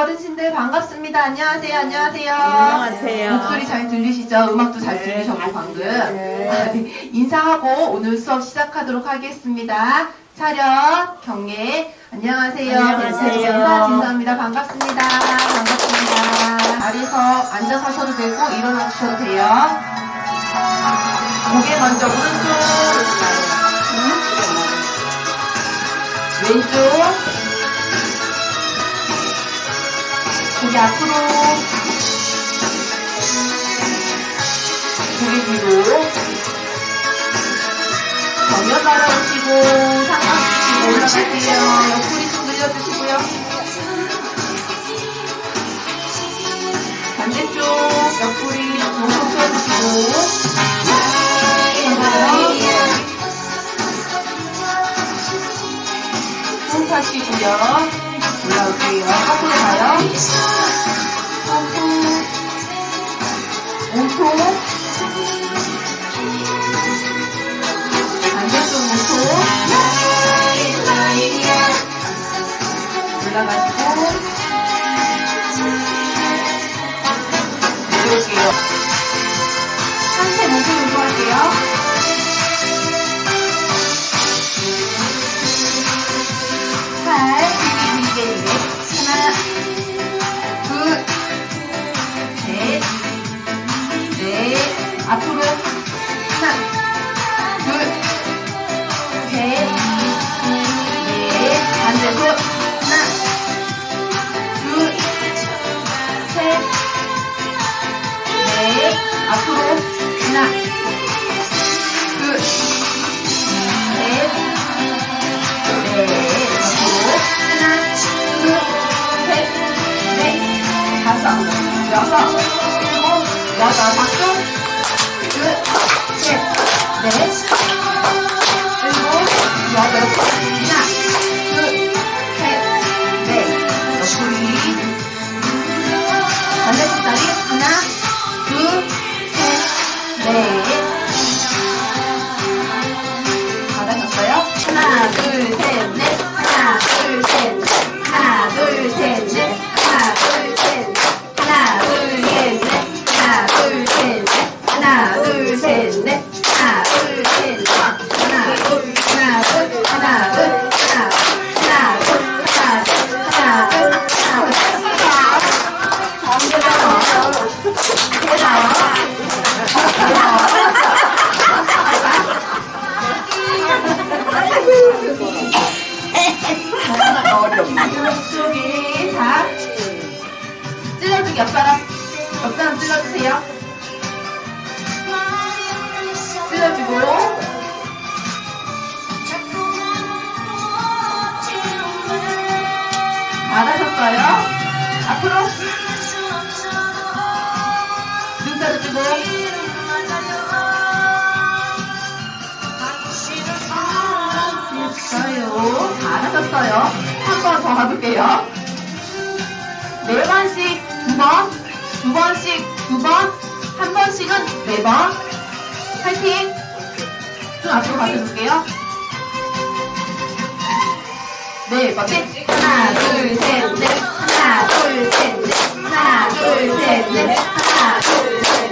어르신들 반갑습니다. 안녕하세요. 안녕하세요. 안녕하세요. 목소리 잘 들리시죠? 음악도 잘 네. 들리셨고 방금. 네. 아, 네. 인사하고 오늘 수업 시작하도록 하겠습니다. 차렷, 경례. 안녕하세요. 안녕하세요. 인사 진사입니다. 반갑습니다. 반갑습니다. 자리에서 앉아서 하셔도 되고 일어나 주셔도 돼요. 고개 먼저 오른쪽. 왼쪽. 고개 앞으로. 고개 뒤로. 정면 바라보시고, 상상 주시고 올라가세요. 옆구리 좀 늘려주시고요. 반대쪽 옆구리 동동 펴주시고. 호흡 하시고요. Lo que ojo. Thank you. 옆사람 옆사람 찔러주세요. 찔러주고. 잘하셨어요? 앞으로? 눈 떠주고. 됐어요. 잘하셨어요? 한 번 더 가볼게요. 네 번씩 두 번, 두 번씩 두 번, 한 번씩은 네 번. 파이팅! 좀 앞으로 가져볼게요. 네 번째. 하나, 둘, 셋, 넷. 하나, 둘, 셋, 넷. 하나, 둘, 셋, 넷. 하나, 둘, 셋, 넷.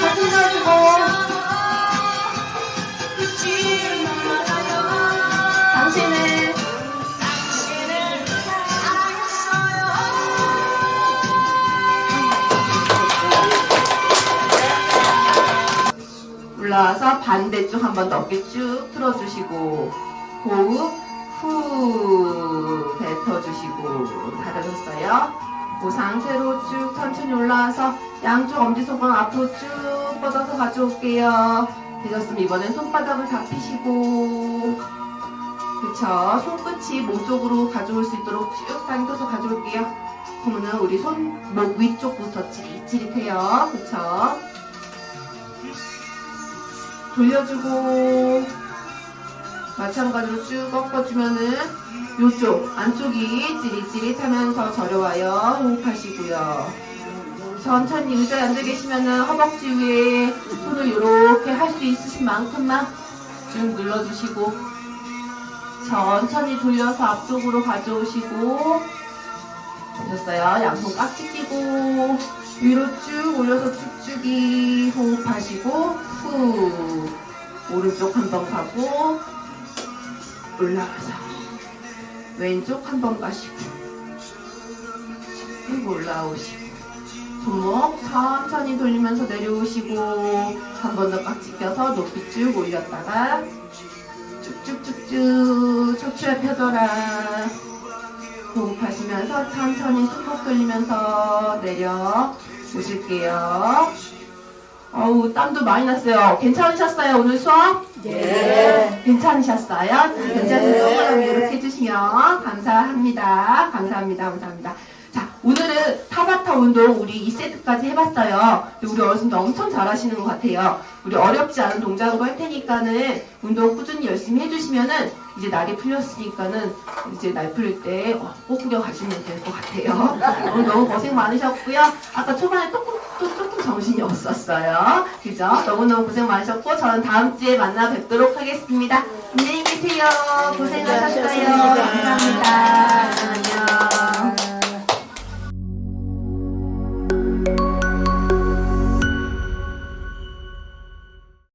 같은 가지고 당신을 올라와서 반대쪽 한 번더 깨쭉 틀어주시고 호흡 후 뱉어주시고 다려줬어요. 그 상태로 쭉 천천히 올라와서 양쪽 엄지손가락 앞으로 쭉 뻗어서 가져올게요. 되셨으면 이번엔 손바닥을 다 펴시고 그쵸 손끝이 목 쪽으로 가져올 수 있도록 쭉 당겨서 가져올게요. 그러면은 우리 손목 위쪽부터 찌릿찌릿해요. 그쵸 돌려주고 마찬가지로 쭉 꺾어주면은 요쪽 안쪽이 찌릿찌릿하면서 저려와요. 호흡하시고요. 천천히 의자에 앉아 계시면은 허벅지 위에 손을 이렇게 할 수 있으신 만큼만 쭉 눌러주시고 천천히 돌려서 앞쪽으로 가져오시고 되셨어요. 양손 깍지 끼고 위로 쭉 올려서 쭉쭉이 호흡하시고 후 오른쪽 한 번 가고 올라가서 왼쪽 한 번 가시고 쭉 올라오시고 손목 천천히 돌리면서 내려오시고 한 번 더 깍지 껴서 높이 쭉 올렸다가 쭉쭉쭉쭉 척추에 펴더라. 호흡하시면서 천천히 손목 돌리면서 내려 오실게요 어우 땀도 많이 났어요 괜찮으셨어요 오늘 수업? 네. 괜찮으셨어요? 괜찮으면 손가락 이렇게 해주시면 감사합니다. 감사합니다. 감사합니다. 자, 오늘은 타바타 운동 우리 2세트까지 해봤어요. 근데 우리 어르신들 엄청 잘하시는 것 같아요. 우리 어렵지 않은 동작으로 할 테니까는 운동 꾸준히 열심히 해주시면은 이제 날이 풀렸으니까는 이제 날 풀릴 때 어, 꼭 구경 가시면 될 것 같아요. 오늘 너무 고생 많으셨고요. 아까 초반에 조금, 또 조금 정신이 없었어요. 그죠? 너무너무 고생 많으셨고 저는 다음 주에 만나 뵙도록 하겠습니다. 안녕히 계세요. 고생하셨어요. 네. 감사합니다.